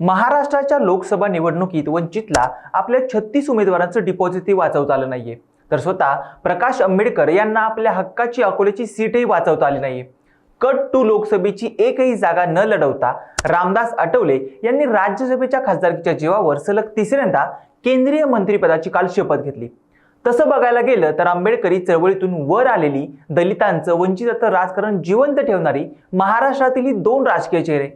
महाराष्ट्राच्या लोकसभा निवडणुकीत वंचितला आपल्या छत्तीस उमेदवारांचं डिपॉझिटही वाचवता आलं नाहीये. तर स्वतः प्रकाश आंबेडकर यांना आपल्या हक्काची अकोल्याची सीटही वाचवता आली नाहीये. कट टू लोकसभेची एकही जागा न लढवता रामदास आठवले यांनी राज्यसभेच्या खासदारकीच्या जीवावर सलग तिसऱ्यांदा केंद्रीय मंत्रिपदाची काल शपथ घेतली. तसं बघायला गेलं तर आंबेडकरी चळवळीतून वर आलेली दलितांचं वंचिताचं राजकारण जिवंत ठेवणारी महाराष्ट्रातील ही दोन राजकीय चेहरे.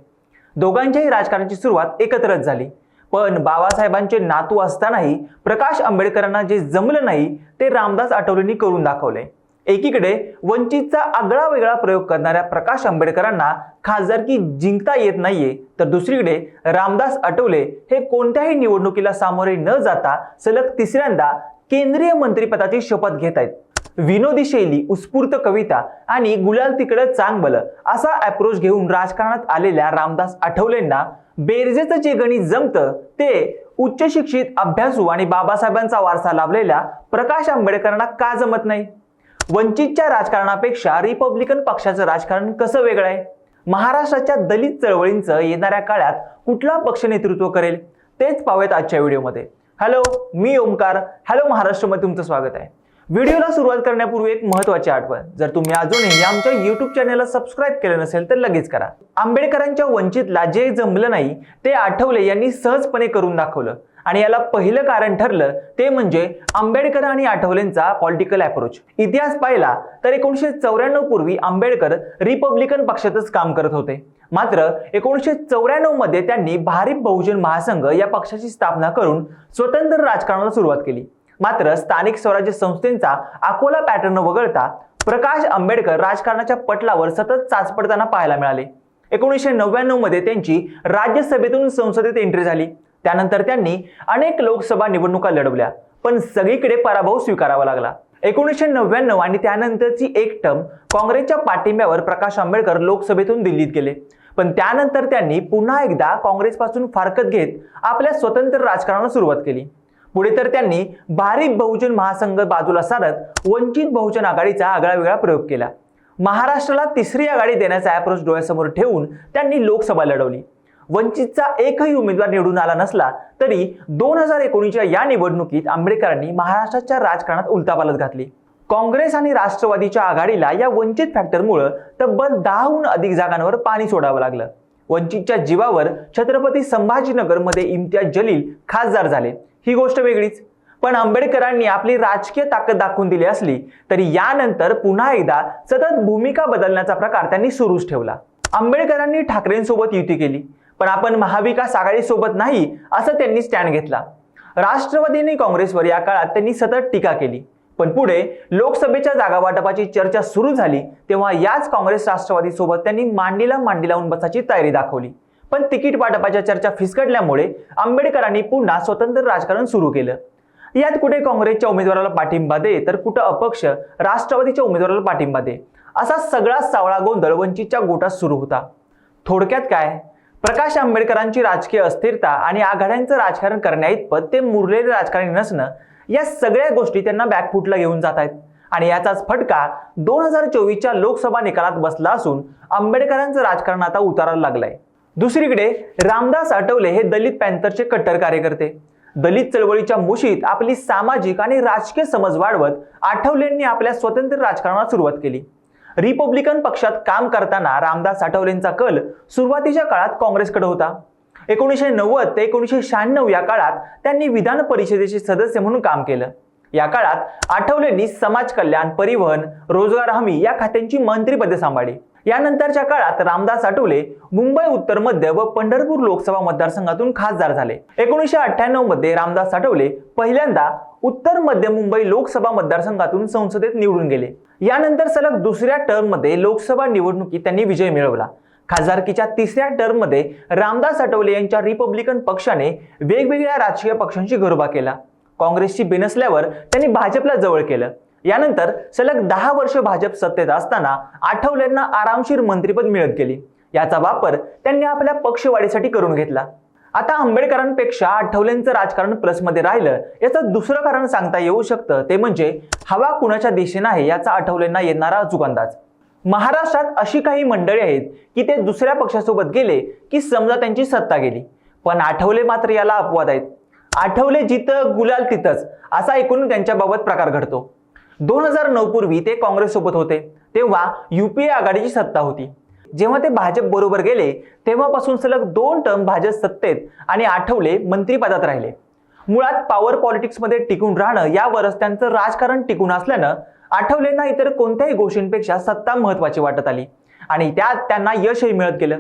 दोघांच्याही राजकारणाची सुरुवात एकत्रच झाली. पण बाबासाहेबांचे नातू असतानाही प्रकाश आंबेडकरांना जे जमलं नाही ते रामदास आठवलेंनी करून दाखवले. एकीकडे वंचितचा आगळा वेगळा प्रयोग करणाऱ्या प्रकाश आंबेडकरांना खासदारकी जिंकता येत नाहीये तर दुसरीकडे रामदास आठवले हे कोणत्याही निवडणुकीला सामोरे न जाता सलग तिसऱ्यांदा केंद्रीय मंत्रिपदाची शपथ घेत आहेत. विनोदी शैली उत्स्फूर्त कविता आणि गुलाल तिकडं चांगबल असा अप्रोच घेऊन राजकारणात आलेल्या रामदास आठवलेंना बेरजेचं जे गणित जमतं ते उच्च शिक्षित अभ्यासू आणि बाबासाहेबांचा वारसा लाभलेल्या प्रकाश आंबेडकरांना का जमत नाही? वंचितच्या राजकारणापेक्षा रिपब्लिकन पक्षाचं राजकारण कसं वेगळं आहे? महाराष्ट्राच्या दलित चळवळींचं येणाऱ्या काळात कुठला पक्ष नेतृत्व करेल? तेच पाहूयात आजच्या व्हिडिओमध्ये. हॅलो मी ओमकार हॅलो महाराष्ट्रमध्ये तुमचं स्वागत आहे. व्हिडिओला सुरुवात करण्यापूर्वी एक महत्वाची आठवण. जर तुम्ही अजूनही आमच्या युट्यूब चॅनलला सबस्क्राईब केलं नसेल तर लगेच करा. आंबेडकरांच्या वंचितला जे जमलं नाही ते आठवले यांनी सहजपणे करून दाखवलं. आणि याला पहिलं कारण ठरलं ते म्हणजे आंबेडकर आणि आठवलेंचा पॉलिटिकल अप्रोच इतिहास पाहिला तर एकोणीसशे चौऱ्याण्णव पूर्वी आंबेडकर रिपब्लिकन पक्षातच काम करत होते. मात्र एकोणीसशे चौऱ्याण्णवमध्ये त्यांनी भारिप बहुजन महासंघ या पक्षाची स्थापना करून स्वतंत्र राजकारणाला सुरुवात केली. मात्र स्थानिक स्वराज्य संस्थेचा अकोला पॅटर्न वगळता प्रकाश आंबेडकर राजकारणाच्या पटलावर सतत चाचपडताना पाहायला मिळाले. एकोणीसशे नव्याण्णवमध्ये त्यांची राज्यसभेतून संसदेत एंट्री झाली. त्यानंतर त्यांनी अनेक लोकसभा निवडणुका लढवल्या पण सगळीकडे पराभव स्वीकारावा लागला. एकोणीसशे नव्याण्णव आणि त्यानंतरची एक टर्म काँग्रेसच्या पाठिंब्यावर प्रकाश आंबेडकर लोकसभेतून दिल्लीत गेले. पण त्यानंतर त्यांनी पुन्हा एकदा काँग्रेसपासून फारकत घेत आपल्या स्वतंत्र राजकारणाला सुरुवात केली. पुढे तर त्यांनी भारिप बहुजन महासंघ बाजूला सारत वंचित बहुजन आघाडीचा आगळा वेगळा प्रयोग केला. महाराष्ट्राला तिसरी आघाडी देण्याचा अप्रोच डोळ्यासमोर ठेवून त्यांनी लोकसभा लढवली. वंचितचा एकही उमेदवार निवडून आला नसला तरी दोन हजार एकोणीसच्या या निवडणुकीत आंबेडकरांनी महाराष्ट्राच्या राजकारणात उलटापालट घातली. काँग्रेस आणि राष्ट्रवादीच्या आघाडीला या वंचित फॅक्टरमुळे तब्बल दहाहून अधिक जागांवर पाणी सोडावं लागलं. वंचितच्या जीवावर छत्रपती संभाजीनगरमध्ये इम्तियाज जलील खासदार झाले. ही गोष्ट वेगळीच. पण आंबेडकरांनी आपली राजकीय ताकद दाखवून दिली असली तरी यानंतर पुन्हा एकदा सतत भूमिका बदलण्याचा प्रकार त्यांनी सुरूच ठेवला. आंबेडकरांनी ठाकरेंसोबत युती केली पण आपण महाविकास आघाडीसोबत नाही असं त्यांनी स्टँड घेतला. राष्ट्रवादीने काँग्रेसवर या काळात त्यांनी सतत टीका केली. पण पुढे लोकसभेच्या जागा वाटपाची चर्चा सुरू झाली तेव्हा याच काँग्रेस राष्ट्रवादीसोबत त्यांनी मांडीला मांडी लावून बसाची तयारी दाखवली. पण तिकीट वाटपाच्या चर्चा फिसकटल्यामुळे आंबेडकरांनी पुन्हा स्वतंत्र राजकारण सुरू केलं. यात कुठे काँग्रेसच्या उमेदवाराला पाठिंबा दे तर कुठं अपक्ष राष्ट्रवादीच्या उमेदवाराला पाठिंबा दे असा सगळा सावळा गोंधळ वंचितच्या गोटात सुरू होता. थोडक्यात काय? प्रकाश आंबेडकरांची राजकीय अस्थिरता आणि आघाड्यांचं राजकारण करण्याइतपत ते मुरलेले राजकारणी नसणं या सगळ्या गोष्टी त्यांना बॅकफुटला घेऊन जात आहेत. आणि याचाच फटका दोन हजार चोवीसच्या लोकसभा निकालात बसला असून आंबेडकरांचं राजकारण आता उतारायला लागलंय. दुसरीकडे रामदास आठवले हे दलित पॅन्थरचे कट्टर कार्यकर्ते. दलित चळवळीच्या मुशीत आपली सामाजिक आणि राजकीय समज वाढवत आठवलेंनी आपल्या स्वतंत्र राजकारणाला सुरुवात केली. रिपब्लिकन पक्षात काम करताना रामदास आठवलेंचा कल सुरुवातीच्या काळात काँग्रेसकडे होता. एकोणीसशे नव्वद ते एकोणीसशे शहाण्णव या काळात त्यांनी विधान परिषदेचे सदस्य म्हणून काम केलं. या काळात आठवलेंनी समाज कल्याण परिवहन रोजगार हमी या खात्यांची मंत्रीपदे सांभाळली. यानंतरच्या काळात रामदास आठवले मुंबई उत्तर मध्य व पंढरपूर लोकसभा मतदारसंघातून खासदार झाले. एकोणीसशे अठ्ठ्याण्णवमध्ये रामदास आठवले पहिल्यांदा उत्तर मध्य मुंबई लोकसभा मतदारसंघातून संसदेत निवडून गेले. यानंतर सलग दुसऱ्या टर्ममध्ये लोकसभा निवडणुकीत त्यांनी विजय मिळवला. खासदारकीच्या तिसऱ्या टर्ममध्ये रामदास आठवले यांच्या रिपब्लिकन पक्षाने वेगवेगळ्या राजकीय पक्षांशी गरोबा केला. काँग्रेसची बिनसल्यावर त्यांनी भाजपला जवळ केलं. यानंतर सलग दहा वर्ष भाजप सत्तेत असताना आठवलेंना आरामशीर मंत्रिपद मिळत गेली. याचा वापर त्यांनी आपल्या पक्षवाढीसाठी करून घेतला. आता आंबेडकरांपेक्षा आठवलेंचं राजकारण प्लसमध्ये राहिलं याचं दुसरं कारण सांगता येऊ शकतं ते म्हणजे हवा कुणाच्या दिशेनं आहे याचा आठवलेंना येणारा अचूक अंदाज महाराष्ट्रात अशी काही मंडळी आहेत की ते दुसऱ्या पक्षासोबत गेले की समजा त्यांची सत्ता गेली. पण आठवले मात्र याला अपवाद आहेत. आठवले जिथं गुलाल तिथंच असा एकूण त्यांच्याबाबत प्रकार घडतो. दोन हजार नऊ पूर्वी ते काँग्रेससोबत होते. तेव्हा युपीए आघाडीची सत्ता होती. जेव्हा ते भाजप बरोबर गेले तेव्हापासून सलग दोन टर्म भाजप सत्तेत आणि आठवले मंत्रिपदात राहिले. मुळात पॉवर पॉलिटिक्समध्ये टिकून राहणं यावरच त्यांचं राजकारण टिकून असल्यानं आठवलेंना इतर कोणत्याही गोष्टींपेक्षा सत्ता महत्वाची वाटत आली. आणि त्यात त्यांना यशही मिळत गेलं.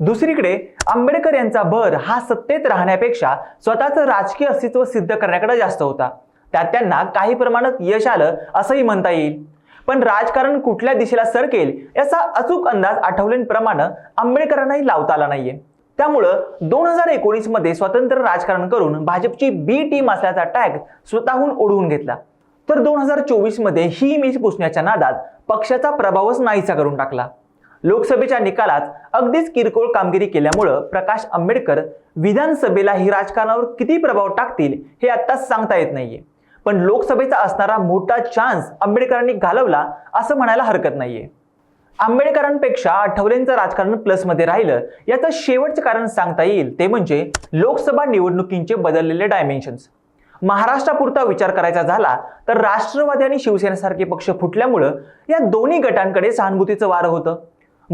दुसरीकडे आंबेडकर यांचा भर हा सत्तेत राहण्यापेक्षा स्वतःचं राजकीय अस्तित्व सिद्ध करण्याकडे जास्त होता. त्यात त्यांना काही प्रमाणात यश आलं असंही म्हणता येईल. पण राजकारण कुठल्या दिशेला सरकेल याचा अचूक अंदाज आठवलेंप्रमाणे आंबेडकरांनाही लावता आला नाहीये. त्यामुळं दोन हजार एकोणीसमध्ये स्वतंत्र राजकारण करून भाजपची बी टीम असल्याचा टॅग स्वतःहून ओढवून घेतला. तर दोन हजार चोवीसमध्ये ही इमेज पुसण्याच्या नादात पक्षाचा प्रभावच नाहीसा करून टाकला. लोकसभेच्या निकालात अगदीच किरकोळ कामगिरी केल्यामुळं प्रकाश आंबेडकर विधानसभेलाही राजकारणावर किती प्रभाव टाकतील हे आत्ताच सांगता येत नाहीये. पण लोकसभेचा असणारा मोठा चान्स आंबेडकरांनी घालवला असं म्हणायला हरकत नाहीये. आंबेडकरांपेक्षा आठवलेंचं राजकारण प्लसमध्ये राहिलं याचं शेवटचं कारण सांगता येईल ते म्हणजे लोकसभा निवडणुकींचे बदललेले डायमेन्शन्स महाराष्ट्रापुरता विचार करायचा झाला तर राष्ट्रवादी आणि शिवसेनेसारखे पक्ष फुटल्यामुळं या दोन्ही गटांकडे सहानुभूतीचं वारं होतं.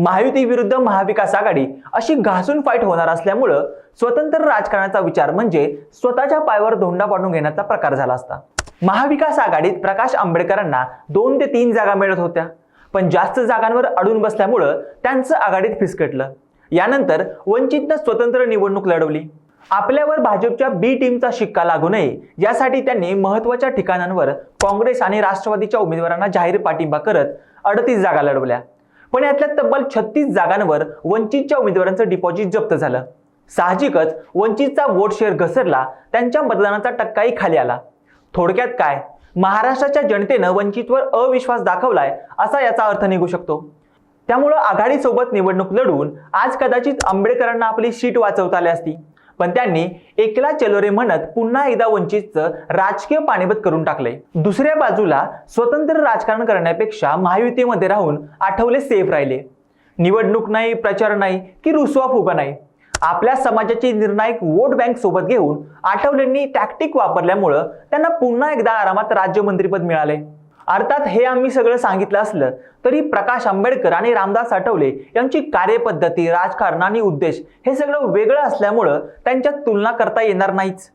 महायुती विरुद्ध महाविकास आघाडी अशी घासून फाईट होणार असल्यामुळं स्वतंत्र राजकारणाचा विचार म्हणजे स्वतःच्या पायावर धोंडा पाडून घेण्याचा प्रकार झाला असता. महाविकास आघाडीत प्रकाश आंबेडकरांना दोन ते तीन जागा मिळत होत्या. पण जास्त जागांवर अडून बसल्यामुळं त्यांचं आघाडीत फिसकटलं. यानंतर वंचितनं स्वतंत्र निवडणूक लढवली. आपल्यावर भाजपच्या बी टीमचा शिक्का लागू नये यासाठी त्यांनी महत्त्वाच्या ठिकाणांवर काँग्रेस आणि राष्ट्रवादीच्या उमेदवारांना जाहीर पाठिंबा करत अडतीस जागा लढवल्या. पण यातल्या तब्बल छत्तीस जागांवर वंचितच्या उमेदवारांचं डिपॉझिट जप्त झालं. साहजिकच वंचितचा वोट शेअर घसरला त्यांच्या मतदानाचा टक्काही खाली आला. थोडक्यात काय? महाराष्ट्राच्या जनतेनं वंचितवर अविश्वास दाखवलाय असा याचा अर्थ निघू शकतो. त्यामुळं आघाडीसोबत निवडणूक लढवून आज कदाचित आंबेडकरांना आपली सीट वाचवता आली असती. पण त्यांनी एकला चलोरे म्हणत पुन्हा एकदा वंचितचं राजकीय पाणीबत करून टाकलंय. दुसऱ्या बाजूला स्वतंत्र राजकारण करण्यापेक्षा महायुतीमध्ये राहून आठवले सेफ राहिले. निवडणूक नाही प्रचार नाही की रुसवा फुगा नाही. आपल्या समाजाची निर्णायक वोट बँक सोबत घेऊन आठवलेंनी टॅक्टिक वापरल्यामुळं त्यांना पुन्हा एकदा आरामात राज्यमंत्रीपद मिळाले अर्थात हे आम्ही सगळं सांगितलं असलं तरी प्रकाश आंबेडकर आणि रामदास आठवले यांची कार्यपद्धती राजकारण आणि उद्देश हे सगळं वेगळं असल्यामुळं त्यांच्यात तुलना करता येणार नाहीच.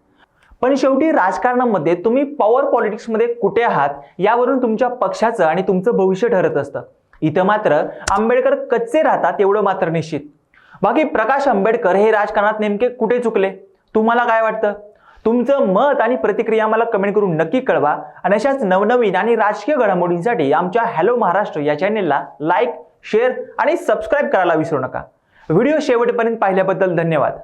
पण शेवटी राजकारणामध्ये तुम्ही पॉवर पॉलिटिक्समध्ये कुठे आहात यावरून तुमच्या पक्षाचं आणि तुमचं भविष्य ठरत असतं. इथं मात्र आंबेडकर कच्चे राहतात एवढं मात्र निश्चित. बाकी प्रकाश आंबेडकर हे राजकारणात नेमके कुठे चुकले? तुम्हाला काय वाटतं? तुमचं मत आणि प्रतिक्रिया मला कमेंट करून नक्की कळवा. आणि अशाच नवनवीन आणि राजकीय घडामोडींसाठी आमच्या हॅलो महाराष्ट्र या चॅनेलला लाईक शेअर आणि सबस्क्राईब करायला विसरू नका. व्हिडिओ शेवटपर्यंत पाहिल्याबद्दल धन्यवाद.